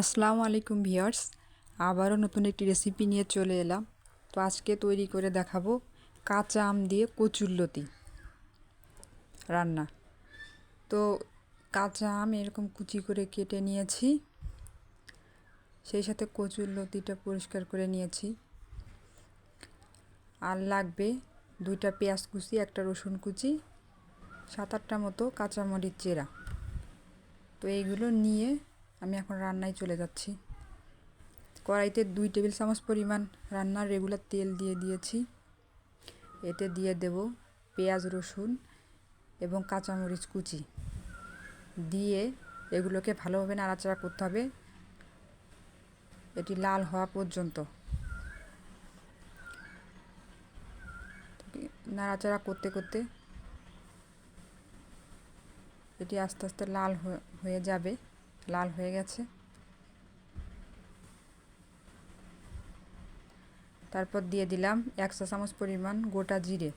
আসসালামু আলাইকুম ভিউয়ার্স, আবারও নতুন একটি রেসিপি নিয়ে চলে এলাম। তো আজকে তৈরি করে দেখাবো কাঁচা আম দিয়ে কচুরলতি রান্না। তো কাঁচা আম এরকম কুচি করে কেটে নিয়েছি, সেই সাথে কচুরলতিটা পরিষ্কার করে নিয়েছি। আর লাগবে দুইটা পেঁয়াজ কুচি, একটা রসুন কুচি, সাত আটটা মতো কাঁচামরিচ চেরা। তো এইগুলো নিয়ে আমি এখন রান্নায় চলে যাচ্ছি। কড়াইতে দুই টেবিল চামচ পরিমাণ রান্নার রেগুলার তেল দিয়ে দিয়েছি। এতে দিয়ে দেব পেঁয়াজ, রসুন এবং কাঁচামরিচ কুচি। দিয়ে এগুলোকে ভালোভাবে নাড়াচাড়া করতে হবে। এটি লাল হওয়া পর্যন্ত। নাড়াচাড়া করতে করতে এটি আস্তে আস্তে লাল হয়ে যাবে। লাল হয়ে গেছে। তারপর দিয়ে দিলাম এক চা চামচ পরিমাণ গোটা জিরে।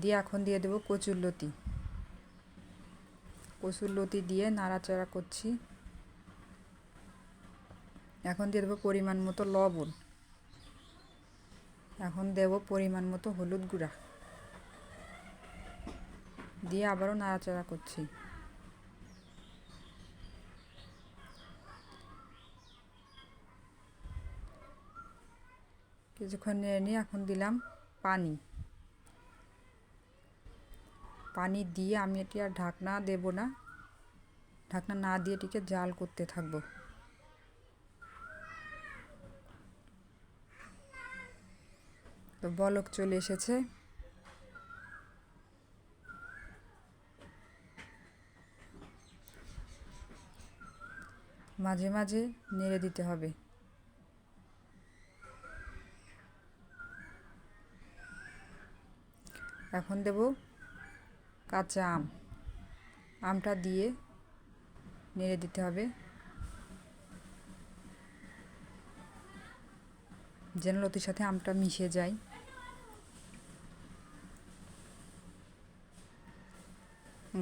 দিয়ে এখন দিয়ে দেবো কচুর লতি। কচুর লতি দিয়ে নাড়াচাড়া করছি। এখন দিয়ে দেবো পরিমাণ মতো লবণ। এখন দেব পরিমাণ মতো হলুদ গুঁড়া। দিয়ে আবারও নাড়াচাড়া করছি। কিছুক্ষণ নেড়ে নিয়ে এখন দিলাম পানি। পানি দিয়ে আমি এটি আর ঢাকনা দেব না। ঢাকনা না দিয়ে এটিকে জাল করতে থাকব। তো বলক চলে এসেছে। মাঝে মাঝে নেড়ে দিতে হবে। এখন দেব কাঁচা আম। আমটা দিয়ে নেড়ে দিতে হবে। যেন লতির সাথে আমটা মিশে যায়।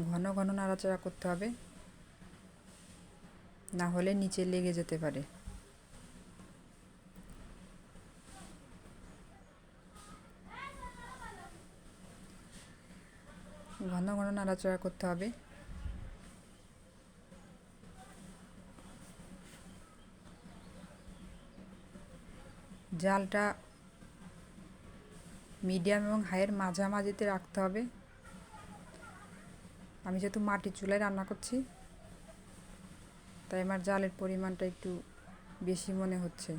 ঘন ঘন নাড়াচাড়া করতে হবে। না হলে নিচে লেগে যেতে পারে। ঘন ঘন নাড়াচাড়া করতে হবে। জালটা মিডিয়াম এবং হাইয়ের মাঝামাঝিতে রাখতে হবে। আমি যেহেতু মাটির চুলায় রান্না করছি, তাই আমার জালের পরিমাণটা একটু বেশি মনে হচ্ছে।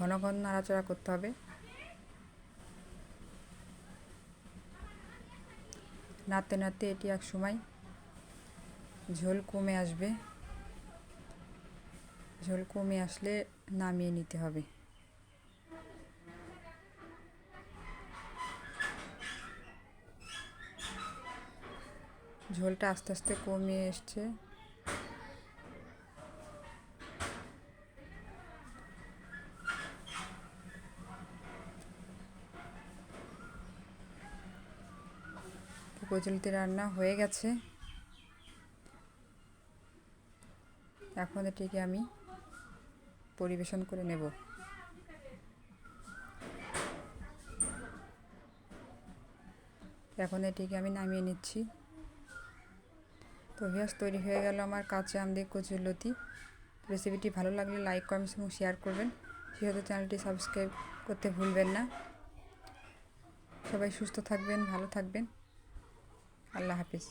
ঘন ঘন নাড়াচাড়া করতে হবে। নাড়তে নাড়তে এটি এক সময় ঝোল কমে আসবে। ঝোল কমে আসলে নামিয়ে নিতে হবে। ঝোলটা আস্তে আস্তে কমে এসছে। কচুলিতে রান্না হয়ে গেছে। এখন এটিকে আমি পরিবেশন করে নেব। এখন এটিকে আমি নামিয়ে নিচ্ছি। তো ভিয়াস তৈরি হয়ে গেল আমার কাঁচা আম দিয়ে কচুরলতি রেসিপিটি ভালো লাগলে লাইক, কমেন্টস এবং শেয়ার করবেন। সেহেতু চ্যানেলটি সাবস্ক্রাইব করতে ভুলবেন না। সবাই সুস্থ থাকবেন, ভালো থাকবেন। আল্লাহ হাফিজ।